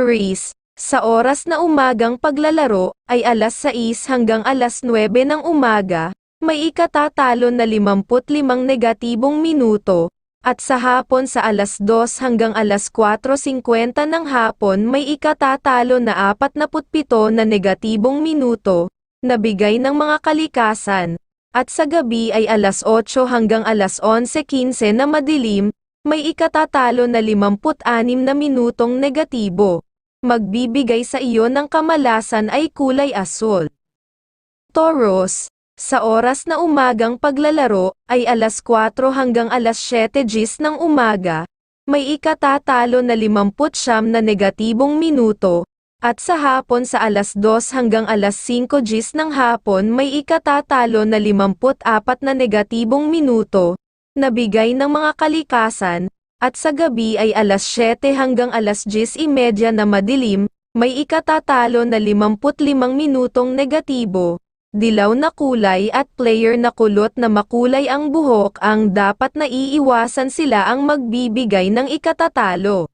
Aries, sa oras na umagang paglalaro, ay alas 6 hanggang alas 9 ng umaga, may ikatatalo na 55 negatibong minuto, at sa hapon sa alas 2 hanggang alas 4.50 ng hapon may ikatatalo na 47 na negatibong minuto, na bigay ng mga kalikasan, at sa gabi ay alas 8 hanggang alas 11.15 na madilim, may ikatatalo na 56 na minutong negatibo. Magbibigay sa iyo ng kamalasan ay kulay asul. Taurus, sa oras na umagang paglalaro, ay alas 4 hanggang alas 7 gis ng umaga, may ikatatalo na 50 na negatibong minuto, at sa hapon sa alas 2 hanggang alas 5 gis ng hapon may ikatatalo na 54 na negatibong minuto, na bigay ng mga kalikasan, at sa gabi ay alas 7 hanggang alas 10.30 na madilim, may ikatatalo na 55 minutong negatibo. Dilaw na kulay at player na kulot na makulay ang buhok ang dapat na iiwasan sila ang magbibigay ng ikatatalo.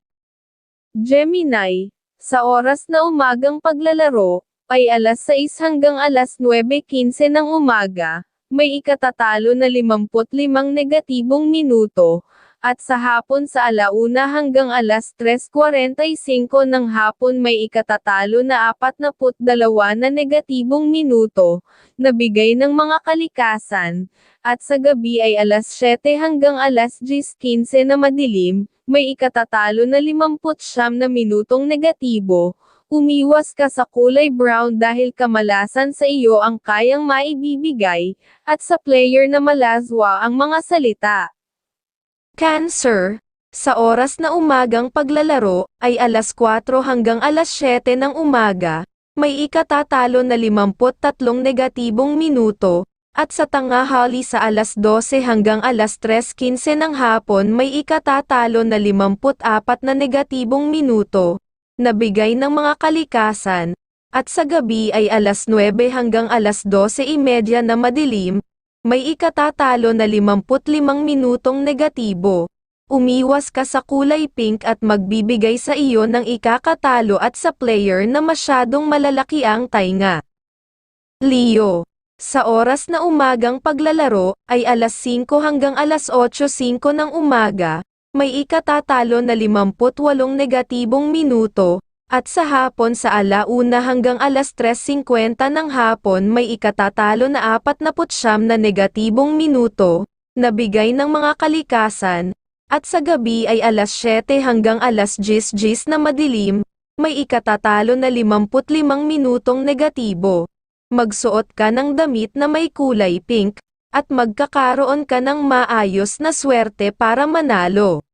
Gemini, sa oras na umagang paglalaro, ay alas 6 hanggang alas 9.15 ng umaga, may ikatatalo na 55 negatibong minuto, at sa hapon sa alauna hanggang alas 3.45 ng hapon may ikatatalo na 42 na negatibong minuto, na bigay ng mga kalikasan, at sa gabi ay alas 7 hanggang alas 10.15 na madilim, may ikatatalo na 50 na minutong negatibo, umiwas ka sa kulay brown dahil kamalasan sa iyo ang kayang maibibigay, at sa player na malazwa ang mga salita. Cancer, sa oras na umagang paglalaro, ay alas 4 hanggang alas 7 ng umaga, may ikatatalo na 53 negatibong minuto, at sa tanghali sa alas 12 hanggang alas 3.15 ng hapon may ikatatalo na 54 na negatibong minuto, na bigay ng mga kalikasan, at sa gabi ay alas 9 hanggang alas 12.30 na madilim, may ikatatalo na 55 minutong negatibo. Umiwas ka sa kulay pink at magbibigay sa iyo ng ikakatalo at sa player na masyadong malalaki ang tainga. Leo, sa oras na umagang paglalaro, ay alas 5 hanggang alas 8.05 ng umaga, may ikatatalo na 58 negatibong minuto, at sa hapon sa alauna hanggang alas 3.50 ng hapon may ikatatalo na 49 na negatibong minuto, na bigay ng mga kalikasan, at sa gabi ay alas 7 hanggang alas 10 gis na madilim, may ikatatalo na 55 minutong negatibo. Magsuot ka ng damit na may kulay pink, at magkakaroon ka ng maayos na swerte para manalo.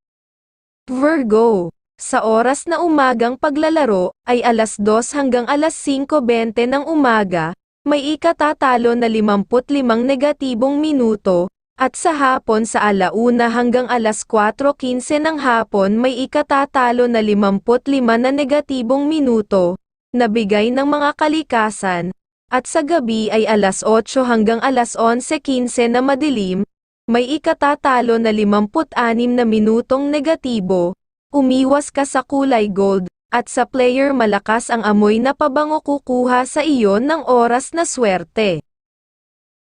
Virgo sa oras na umagang paglalaro, ay alas 2 hanggang alas 5.20 ng umaga, may ikatatalo na 55 negatibong minuto, at sa hapon sa alauna hanggang alas 4.15 ng hapon may ikatatalo na 55 na negatibong minuto, na bigay ng mga kalikasan, at sa gabi ay alas 8 hanggang alas 11.15 na madilim, may ikatatalo na 56 na minutong negatibo, Umiwas ka sa kulay gold, at sa player malakas ang amoy na pabango kukuha sa iyo ng oras na swerte.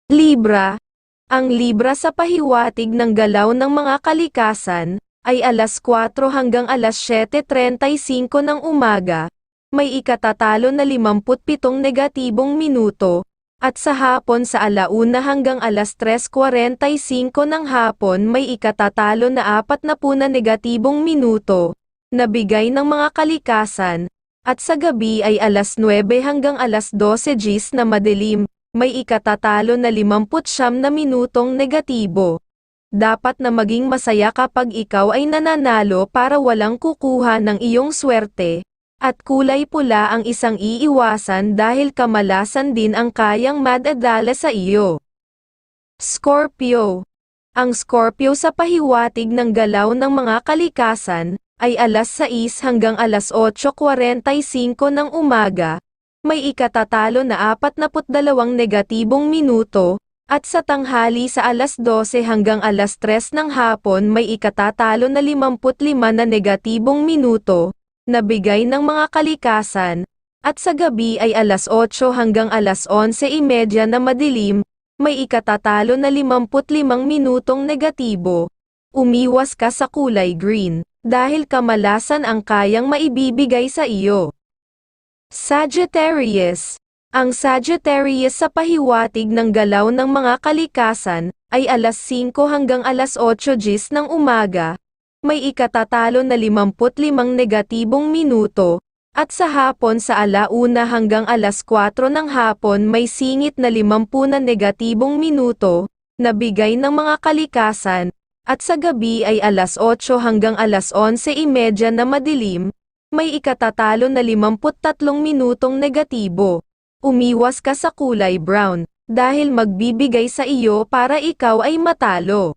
Libra, ang Libra sa pahiwatig ng galaw ng mga kalikasan, ay alas 4 hanggang alas 7.35 ng umaga, may ikatatalo na 57 negatibong minuto, at sa hapon sa alauna hanggang alas 3.45 ng hapon may ikatatalo na apat na puna negatibong minuto, na bigay ng mga kalikasan, at sa gabi ay alas 9 hanggang alas 12 gis na madilim, may ikatatalo na 50 na minutong negatibo. Dapat na maging masaya kapag ikaw ay nananalo para walang kukuha ng iyong swerte, at kulay pula ang isang iiwasan dahil kamalasan din ang kayang madadala sa iyo. Scorpio. Ang Scorpio sa pahiwatig ng galaw ng mga kalikasan, ay alas 6 hanggang alas 8.45 ng umaga, may ikatatalo na 42 negatibong minuto, at sa tanghali sa alas 12 hanggang alas 3 ng hapon may ikatatalo na 55 na negatibong minuto, na bigay ng mga kalikasan, at sa gabi ay alas 8 hanggang alas 11.30 na madilim, may ikatatalo na 55 minutong negatibo. Umiwas ka sa kulay green, dahil kamalasan ang kayang maibibigay sa iyo. Sagittarius Ang Sagittarius sa pahiwatig ng galaw ng mga kalikasan, ay alas 5 hanggang alas 8 gis ng umaga, may ikatatalo na 55 negatibong minuto, at sa hapon sa alauna hanggang alas 4 ng hapon may singit na 50 na negatibong minuto, na bigay ng mga kalikasan, at sa gabi ay alas 8 hanggang alas 11.30 na madilim, may ikatatalo na 53 minutong negatibo. Umiwas ka sa kulay brown, dahil magbibigay sa iyo para ikaw ay matalo.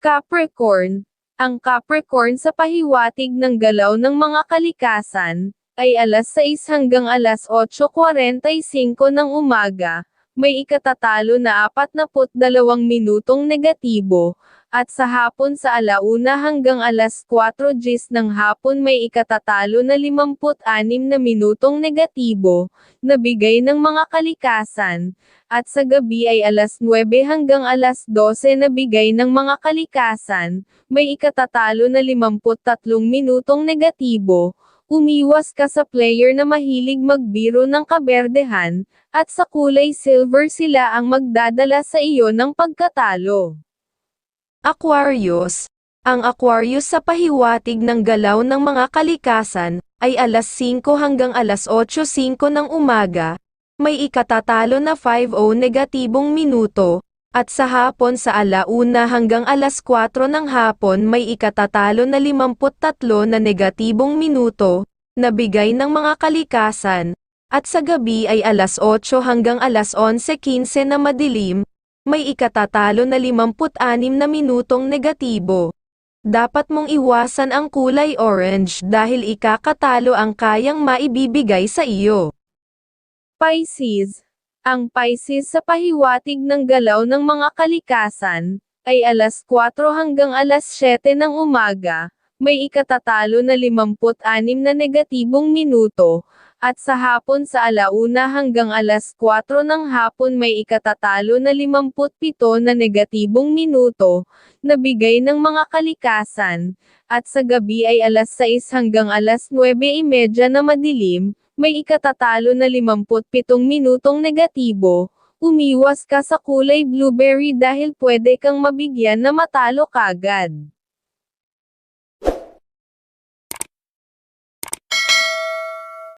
Capricorn Ang Capricorn sa pahiwatig ng galaw ng mga kalikasan, ay alas 6 hanggang alas 8.45 ng umaga, may ikatatalo na 42 minutong negatibo, at sa hapon sa alauna hanggang alas 4 gis ng hapon may ikatatalo na 56 na minutong negatibo, na bigay ng mga kalikasan, at sa gabi ay alas 9 hanggang alas 12 na bigay ng mga kalikasan, may ikatatalo na 53 minutong negatibo, umiwas ka sa player na mahilig magbiro ng kaberdehan, at sa kulay silver sila ang magdadala sa iyo ng pagkatalo. Aquarius. Ang Aquarius sa pahiwatig ng galaw ng mga kalikasan, ay alas 5 hanggang alas 8.05 ng umaga, may ikatatalo na 5 o negatibong minuto, at sa hapon sa alauna hanggang alas 4 ng hapon may ikatatalo na 53 na negatibong minuto, na bigay ng mga kalikasan, at sa gabi ay alas 8 hanggang alas 11.15 na madilim, may ikatatalo na 56 na minutong negatibo. Dapat mong iwasan ang kulay orange dahil ikakatalo ang kayang maibibigay sa iyo. Pisces Ang Pisces sa pahiwatig ng galaw ng mga kalikasan, ay alas 4 hanggang alas 7 ng umaga, may ikatatalo na 56 na negatibong minuto, at sa hapon sa alauna hanggang alas 4 ng hapon may ikatatalo na 57 na negatibong minuto, na bigay ng mga kalikasan, at sa gabi ay alas 6 hanggang alas 9.30 na madilim, may ikatatalo na 57 minutong negatibo, umiwas ka sa kulay blueberry dahil pwede kang mabigyan na matalo kagad.